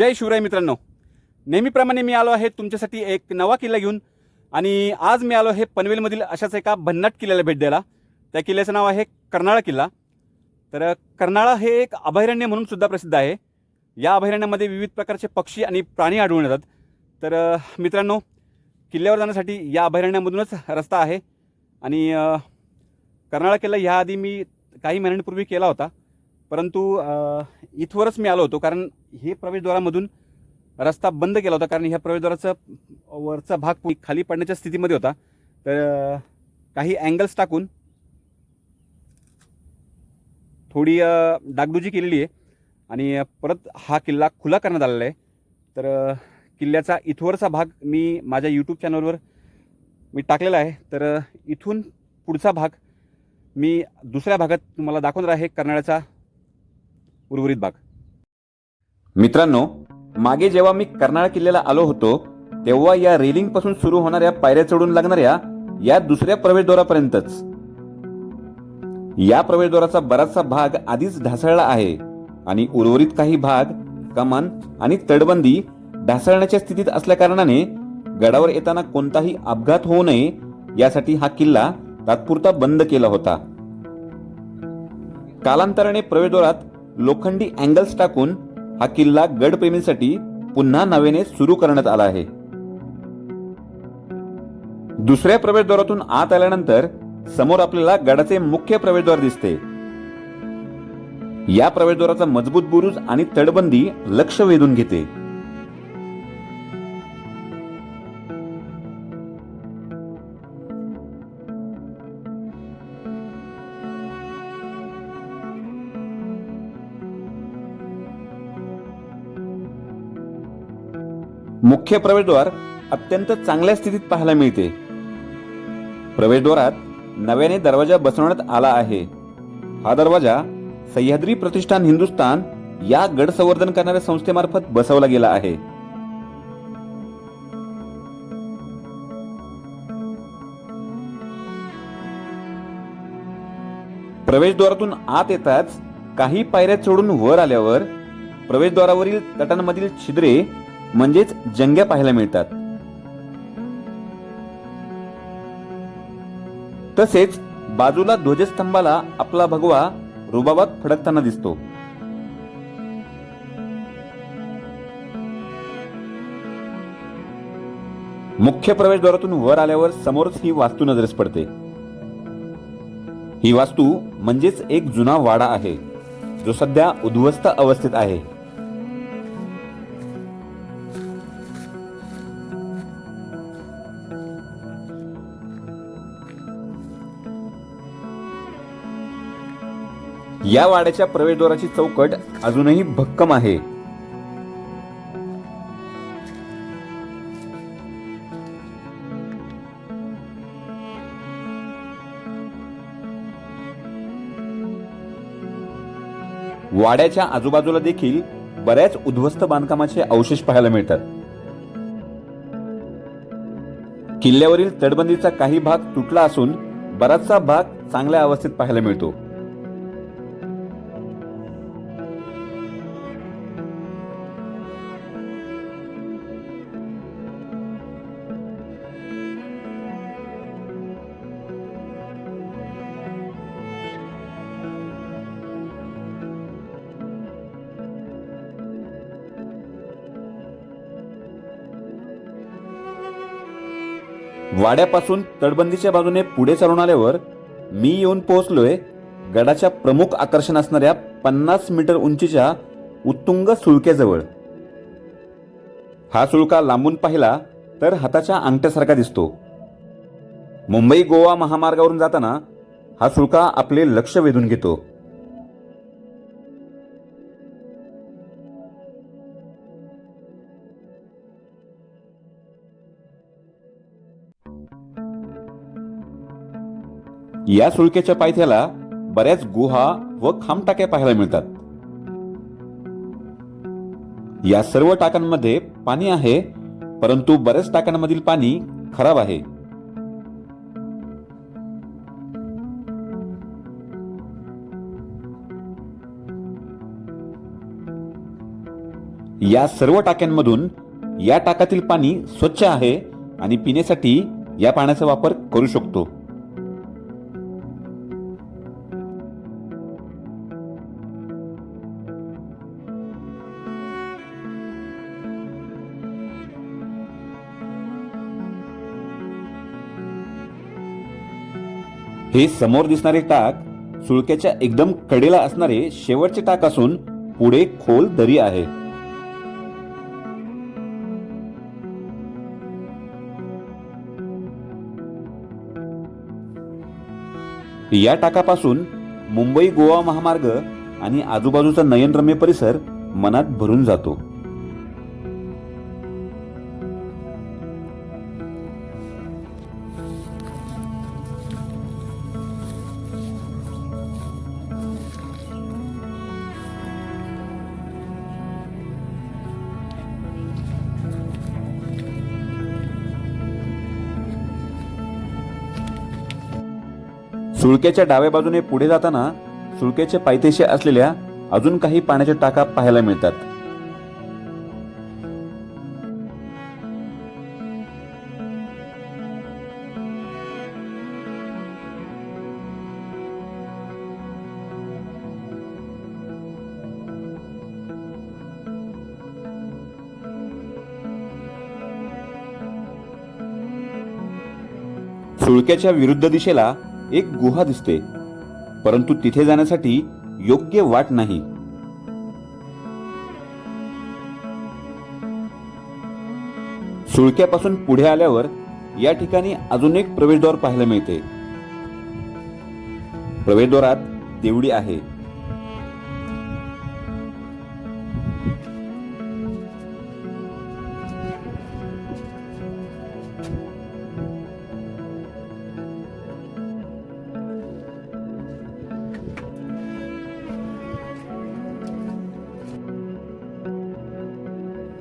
जय शिवराय मित्रांनो. नेहमीप्रमाणे मी आलो आहे तुमच्यासाठी एक नवा किल्ला घेऊन आणि आज मी आलो आहे पनवेलमधील अशाच एका भन्नाट किल्ल्याला भेट द्यायला. त्या किल्ल्याचं नाव आहे कर्नाळा किल्ला. तर कर्नाळा हे एक अभयारण्य म्हणून सुद्धा प्रसिद्ध आहे. या अभयारण्यामध्ये विविध प्रकारचे पक्षी आणि प्राणी आढळून येतात. तर मित्रांनो किल्ल्यावर जाण्यासाठी या अभयारण्यामधूनच रस्ता आहे. आणि कर्नाळा किल्ला ह्याआधी मी काही महिन्यांपूर्वी केला होता. परंतु इथवरच मी आलो होतो कारण हे प्रवेशद्वारामधून रस्ता बंद केला होता कारण ह्या प्रवेशद्वाराचा वरचा भाग खाली पडण्याच्या स्थितीमध्ये होता. तर काही अँगल्स टाकून थोडी डागडुजी केलेली आहे आणि परत हा किल्ला खुला करण्यात आलेला आहे. तर किल्ल्याचा इथवरचा भाग मी माझ्या यूट्यूब चॅनलवर मी टाकलेला आहे. तर इथून पुढचा भाग मी दुसऱ्या भागात तुम्हाला दाखवणार आहे. कर्नाळ्याचा उर्वरित भाग. मित्रांनो मागे जेव्हा मी कर्नाळ किल्ल्याला आलो होतो तेव्हा या रेलिंगपासून सुरू होणाऱ्या पायऱ्या चढून लागणाऱ्या या दुसऱ्या प्रवेशद्वारापर्यंतच. या प्रवेशद्वाराचा बराचसा भाग आधीच ढासळला आहे आणि उर्वरित काही भाग कमान आणि तटबंदी ढासळण्याच्या स्थितीत असल्याकारणाने गडावर येताना कोणताही अपघात होऊ नये यासाठी हा किल्ला तात्पुरता बंद केला होता. कालांतराने प्रवेशद्वारात लोखंडी अँगल्स टाकून हा किल्ला गडप्रेमींसाठी पुन्हा नव्याने सुरू करण्यात आला आहे. दुसऱ्या प्रवेशद्वारातून आत आल्यानंतर समोर आपल्याला गडाचे मुख्य प्रवेशद्वार दिसते. या प्रवेशद्वाराचा मजबूत बुरुज आणि तटबंदी लक्ष वेधून घेते. मुख्य प्रवेशद्वार अत्यंत चांगल्या स्थितीत पाहायला मिळते. प्रवेशद्वारात नव्याने दरवाजा बसवण्यात आला आहे. हा दरवाजा सह्याद्री प्रतिष्ठान हिंदुस्थान या गड संवर्धन करणाऱ्या संस्थेमार्फत बसवला गेला आहे. प्रवेशद्वारातून आत येताच काही पायऱ्या चढून वर आल्यावर प्रवेशद्वारावरील तटांमधील छिद्रे म्हणजेच जंग्या पाहायला मिळतात. तसेच बाजूला ध्वजस्तंभाला आपला भगवा रुबाबात फडकताना दिसतो. मुख्य प्रवेशद्वारातून वर आल्यावर समोरच ही वास्तू नजरेस पडते. ही वास्तू म्हणजेच एक जुना वाडा आहे जो सध्या उद्ध्वस्त अवस्थेत आहे. या वाड्याच्या प्रवेशद्वाराची चौकट अजूनही भक्कम आहे. वाड्याच्या आजूबाजूला देखील बऱ्याच उद्ध्वस्त बांधकामाचे अवशेष पाहायला मिळतात. किल्ल्यावरील तटबंदीचा काही भाग तुटला असून बराचसा भाग चांगल्या अवस्थेत पाहायला मिळतो. वाड्यापासून तटबंदीच्या बाजूने पुढे चालून आल्यावर मी येऊन पोहोचलोय गडाच्या प्रमुख आकर्षण असणाऱ्या पन्नास मीटर उंचीच्या उत्तुंग सुळक्याजवळ हा सुळका लांबून पाहिला तर हाताच्या अंगठ्यासारखा दिसतो. मुंबई गोवा महामार्गावरून जाताना हा सुळका आपले लक्ष वेधून घेतो. या सुळक्याच्या पायथ्याला बऱ्याच गुहा व खांबटाक्या पाहायला मिळतात. या सर्व टाक्यांमध्ये पाणी आहे परंतु बऱ्याच टाक्यांमधील पाणी खराब आहे. या सर्व टाक्यांमधून या टाकातील पाणी स्वच्छ आहे आणि पिण्यासाठी या पाण्याचा वापर करू शकतो. हे समोर दिसणारे टाक सुळक्याच्या एकदम कडेला असणारे शेवटचे टाक असून पुढे खोल दरी आहे. या टाकापासून मुंबई गोवा महामार्ग आणि आजूबाजूचा नयनरम्य परिसर मनात भरून जातो. सुळक्याच्या डाव्या बाजूने पुढे जाताना सुळक्याच्या पायथ्याशी असलेल्या अजून काही पाण्याच्या टाका पाहायला मिळतात. सुळक्याच्या विरुद्ध दिशेला एक गुहा दिसते. परंतु तिथे जाण्यासाठी योग्य वाट नाही. सुळक्यापासून पुढे आल्यावर या ठिकाणी अजून एक प्रवेशद्वार पाहायला मिळते. प्रवेशद्वारात देवडी आहे.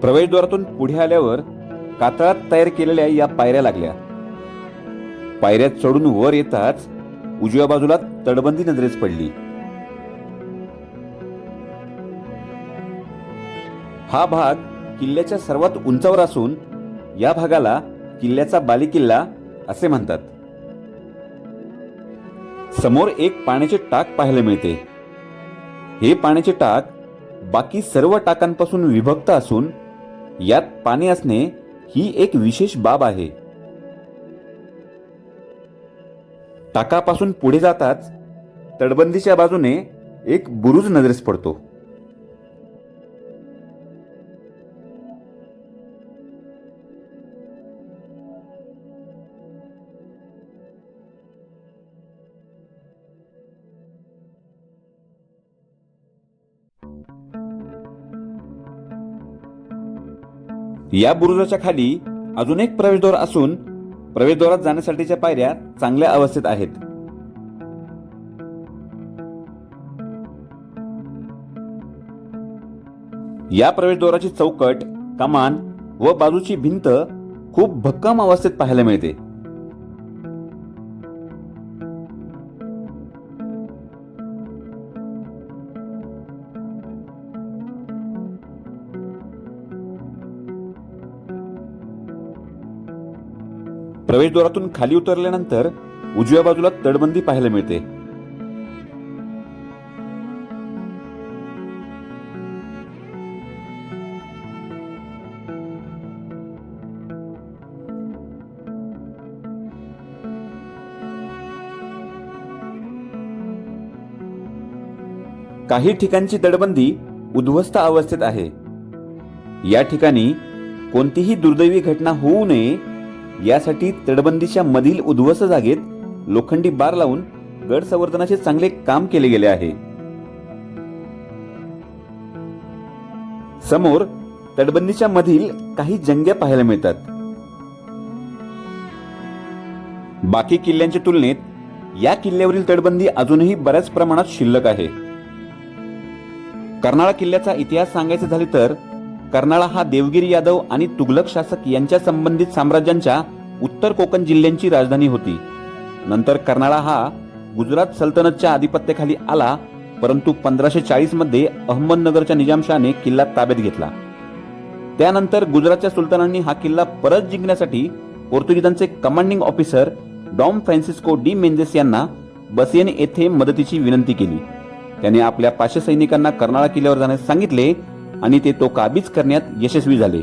प्रवेशद्वारातून पुढे आल्यावर कातळात तयार केलेल्या या पायऱ्या लागल्या. पायऱ्यात चढून वर येताच उजव्या बाजूला तटबंदी नजरेस पडली. हा भाग किल्ल्याच्या सर्वात उंचावर असून या भागाला किल्ल्याचा बालेकिल्ला असे म्हणतात. समोर एक पाण्याचे टाक पाहायला मिळते. हे पाण्याचे टाक बाकी सर्व टाकांपासून विभक्त असून यात पाणी असणे ही एक विशेष बाब आहे. टाकापासून पुढे जाताच तटबंदीच्या बाजूने एक बुरुज नजरेस पडतो. या बुरुजाच्या खाली अजून एक प्रवेशद्वार असून प्रवेशद्वारात जाण्यासाठीच्या पायऱ्या चांगल्या अवस्थेत आहेत. या प्रवेशद्वाराची चौकट कमान व बाजूची भिंत खूप भक्कम अवस्थेत पाहायला मिळते. प्रवेशद्वारातून खाली उतरल्यानंतर उजव्या बाजूला तडबंदी पाहायला मिळते. काही ठिकाणची तडबंदी उद्ध्वस्त अवस्थेत आहे. या ठिकाणी कोणतीही दुर्दैवी घटना होऊ नये यासाठी तटबंदीच्या मधील उद्ध्वस्त जागेत लोखंडी बार लावून गड संवर्धनाचे चांगले काम केले गेले आहे. समोर तटबंदीच्या मधील काही जंग्या पाहायला मिळतात. बाकी किल्ल्यांच्या तुलनेत या किल्ल्यावरील तटबंदी अजूनही बऱ्याच प्रमाणात शिल्लक आहे. कर्नाळा किल्ल्याचा इतिहास सांगायचा झाले तर कर्नाळा हा देवगिरी यादव आणि तुघलक शासक यांच्या संबंधित साम्राज्यांच्या उत्तर कोकण जिल्ह्यांची राजधानी होती. नंतर कर्नाळा हा गुजरात सल्तनतच्या आधिपत्याखाली आला परंतु पंधराशे चाळीसमध्ये अहमदनगरच्या निजामशाहने किल्ला ताब्यात घेतला. त्यानंतर गुजरातच्या सुलतानांनी हा किल्ला परत जिंकण्यासाठी पोर्तुगीजांचे commanding officer Dom Francisco de Menezes यांना बसेन येथे मदतीची विनंती केली. त्याने आपल्या पाचशे सैनिकांना कर्नाळा किल्ल्यावर जाण्यास सांगितले आणि ते तो काबीज करण्यात यशस्वी झाले.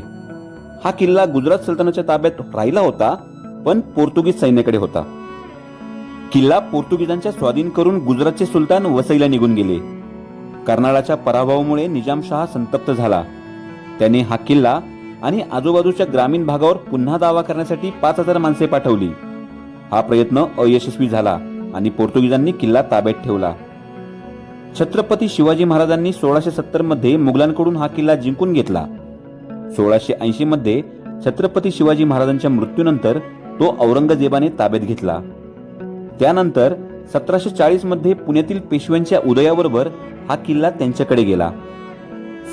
हा किल्ला गुजरात सल्तनतच्या ताब्यात राहिला होता पण पोर्तुगीज सैन्याकडे होता. किल्ला पोर्तुगीजांच्या स्वाधीन करून गुजरातचे सुलतान वसईला निघून गेले. कर्नाळाच्या पराभवामुळे निजामशहा संतप्त झाला. त्याने हा किल्ला आणि आजूबाजूच्या ग्रामीण भागावर पुन्हा दावा करण्यासाठी पाच हजार माणसे पाठवली. हा प्रयत्न अयशस्वी झाला आणि पोर्तुगीजांनी किल्ला ताब्यात ठेवला. छत्रपती शिवाजी महाराजांनी सोळाशे सत्तरमध्ये मुघलांकडून हा किल्ला जिंकून घेतला. सोळाशे ऐंशी मध्ये छत्रपती शिवाजी महाराजांच्या मृत्यूनंतर तो औरंगजेबाने ताब्यात घेतला. त्यानंतर सतराशे चाळीसमध्ये पुण्यातील पेशव्यांच्या उदयाबरोबर हा किल्ला त्यांच्याकडे गेला.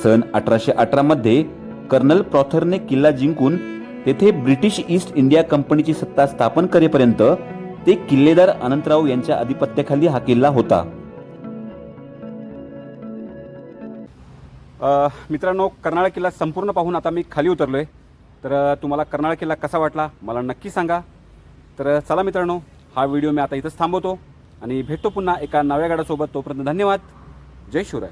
सन अठराशे अठरा मध्ये कर्नल प्रॉथरने किल्ला जिंकून तेथे ब्रिटिश ईस्ट इंडिया कंपनीची सत्ता स्थापन करेपर्यंत ते किल्लेदार अनंतराव यांच्या अधिपत्याखाली हा किल्ला होता. मित्रांनो कर्नाळा किल्ला संपूर्ण पाहून आता मी खाली उतरलो आहे तर तुम्हाला कर्नाळा किल्ला कसा वाटला मला नक्की सांगा. तर चला मित्रांनो हा व्हिडिओ मी आता इथंच थांबवतो आणि भेटतो पुन्हा एका नव्या गाड्यासोबत. तोपर्यंत धन्यवाद. जय शिवराय.